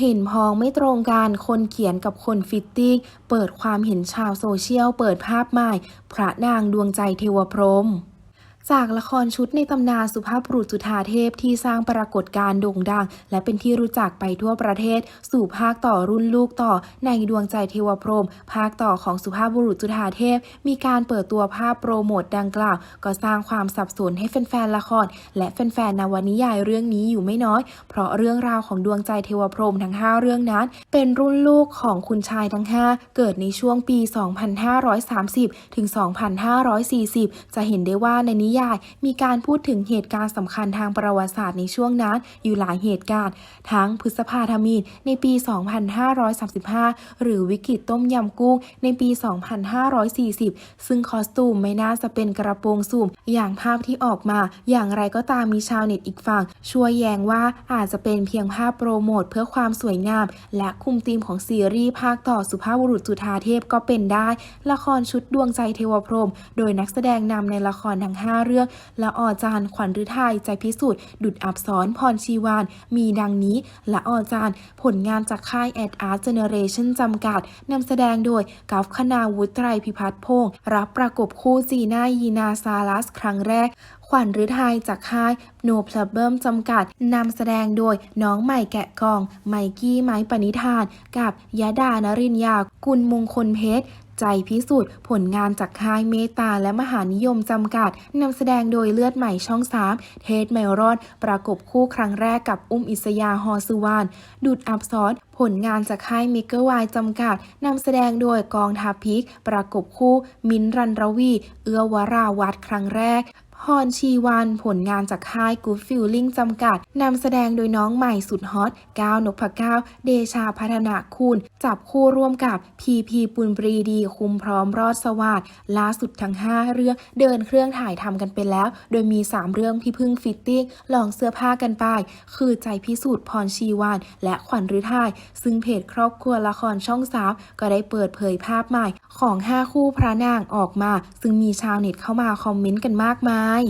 เห็นพ้องไม่ตรงกัน คนเขียนกับคนฟิตติ้ง เปิดความเห็นชาวโซเชียล เปิดภาพใหม่ พระนางดวงใจเทวพรหม จากละครชุดในตำนานสุภาพบุรุษจุฑาเทพที่สร้างปรากฏการณ์โด่งดัง และเป็นที่รู้จักไปทั่วประเทศ สู่ภาคต่อรุ่นลูกต่อในดวงใจเทวพรหมภาคต่อของสุภาพบุรุษจุฑาเทพ มีการเปิดตัวภาพโปรโมทดังกล่าว ก็สร้างความสับสนให้แฟนๆละคร และแฟนๆนวนิยายเรื่องนี้อยู่ไม่น้อย เพราะเรื่องราวของดวงใจเทวพรหมทั้ง 5 เรื่องนั้น เป็นรุ่นลูกของคุณชายทั้ง 5 เกิดในช่วงปี 2530 ถึง 2540 จะเห็นได้ว่าในนิยาย มีการพูดถึงเหตุการณ์สำคัญทางประวัติศาสตร์ในช่วงนั้นอยู่หลายเหตุการณ์ ทั้งพฤษภาธมินในปี 2535 หรือวิกฤตต้มยำกุ้งในปี 2540 ซึ่งคอสตูมไม่น่าจะเป็นกระโปรงสูมอย่างภาพที่ออกมา อย่างไรก็ตามมีชาวเน็ตอีกฝั่งช่วยแย้งว่าอาจจะเป็นเพียงภาพโปรโมทเพื่อความสวยงาม และคุมธีมของซีรีส์ภาคต่อสุภาพบุรุษจุฑาเทพก็เป็นได้ ละครชุดดวงใจเทวพรหมโดยนักแสดงนำในละครทั้ง 5เรื่องละออจานขวัญฤทัยใจพิสุทธิ์ดุดอับสรพรชีวาน มีดังนี้ละออจานผลงานจากค่ายแอดอาร์ตเจเนเรชั่นจำกัดนำแสดงโดยกัฟคณาวุฒิไตรพิพัฒน์พงศ์รับประกบคู่จีน่ายีนาซาลัส ครั้งแรกขวัญฤทัยจากค่าย No Problem จำกัดนำแสดงโดยน้องใหม่แกะกอง ไมกี้ไม้ปณิธาน กับยดานรินยา กุลมงคลเพชร ใจพิสูจน์ผลงานจากค่ายเมตตาและมหานิยมจำกัดนำแสดงโดยเลือดใหม่ช่องสามเทสไมรอน ประกบคู่ครั้งแรกกับอุ้มอิสยาฮอสุวานดุดอับซอนผลงานจากค่ายมิกเกอร์วายจำกัดนำแสดงโดยกองทัพพิก ประกบคู่ มิ้นรันรวี เอื้อวราวัดครั้งแรก พรชีวันผลงานจากค่าย Good Feeling จำกัด นำแสดงโดยน้องใหม่สุดฮอตก้าวนพก้าวเดชาพัฒนาคุณ จับคู่ร่วมกับพีพีปุณปรีดี คุมพร้อมรอดสวัสดล่าสุดทั้ง 5 เรื่องเดินเครื่องถ่ายทำกันไปแล้ว โดยมี 3 เรื่องที่พึ่งฟิตติ้งลองเสื้อผ้ากันไป คือใจพิสูจน์พรชีวัน และขวัญฤทัยซึ่งเพจครอบครัวละครช่อง3ก็ได้เปิดเผยภาพใหม่ ของ 5 คู่พระนางออกมา ซึ่งมีชาวเน็ตเข้ามาคอมเมนต์กันมากมายาย